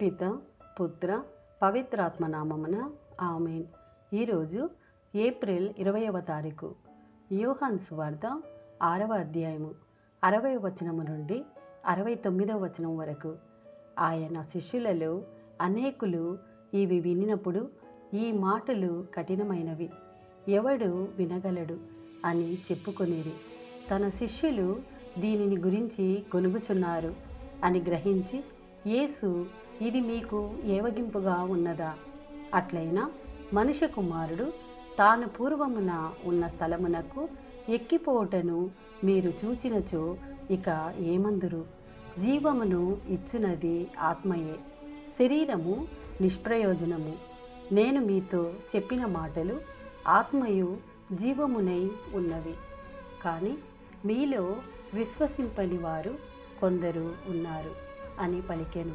పిత పుత్ర పవిత్రాత్మ నామమున ఆమెన్. ఈరోజు ఏప్రిల్ ఇరవైవ తారీఖు యోహాన్ సువార్త ఆరవ అధ్యాయము అరవై వచనము నుండి అరవై తొమ్మిదవ వచనం వరకు. ఆయన శిష్యులలో అనేకులు ఇవి వినినప్పుడు ఈ మాటలు కఠినమైనవి. ఎవడు వినగలడు అని చెప్పుకునేది. తన శిష్యులు దీనిని గురించి కొనుగుచున్నారు అని గ్రహించి యేసు ఇది మీకు ఏవగింపుగా ఉన్నదా? అట్లయినా మనిషి కుమారుడు తాను పూర్వమున ఉన్న స్థలమునకు ఎక్కిపోవటను మీరు చూచినచో ఇక ఏమందురు? జీవమును ఇచ్చునది ఆత్మయే. శరీరము నిష్ప్రయోజనము. నేను మీతో చెప్పిన మాటలు ఆత్మయు జీవమునై ఉన్నవి. కానీ మీలో విశ్వసింపని వారు కొందరు ఉన్నారు అని పలికెను.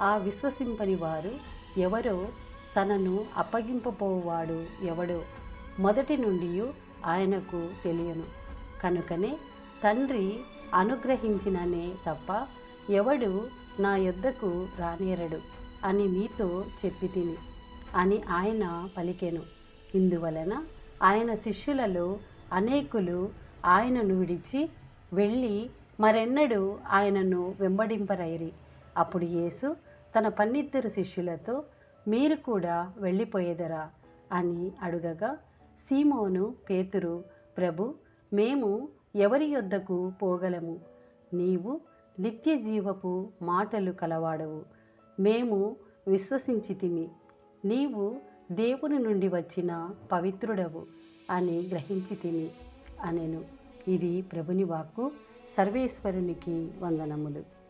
ఆ విశ్వసింపని వారు ఎవరో తనను అప్పగింపపోవాడు ఎవడో మొదటి నుండి ఆయనకు తెలియను. కనుకనే తండ్రి అనుగ్రహించిననే తప్ప ఎవడు నా యొద్దకు రానేరడు అని మీతో చెప్పి తిని అని ఆయన పలికెను. ఇందువలన ఆయన శిష్యులలో అనేకులు ఆయనను విడిచి వెళ్ళి మరెన్నడూ ఆయనను వెంబడింపరైరి. అప్పుడు యేసు తన పన్నిద్దరు శిష్యులతో మీరు కూడా వెళ్ళిపోయేదరా అని అడుగగా సీమోను పేతురు ప్రభు మేము ఎవరి యొద్దకు పోగలము? నీవు నిత్య జీవపు మాటలు కలవాడవు. మేము విశ్వసించితిమి. నీవు దేవుని నుండి వచ్చిన పవిత్రుడవు అని గ్రహించితిమి అనెను. ఇది ప్రభుని వాక్కు. సర్వేశ్వరునికి వందనములు.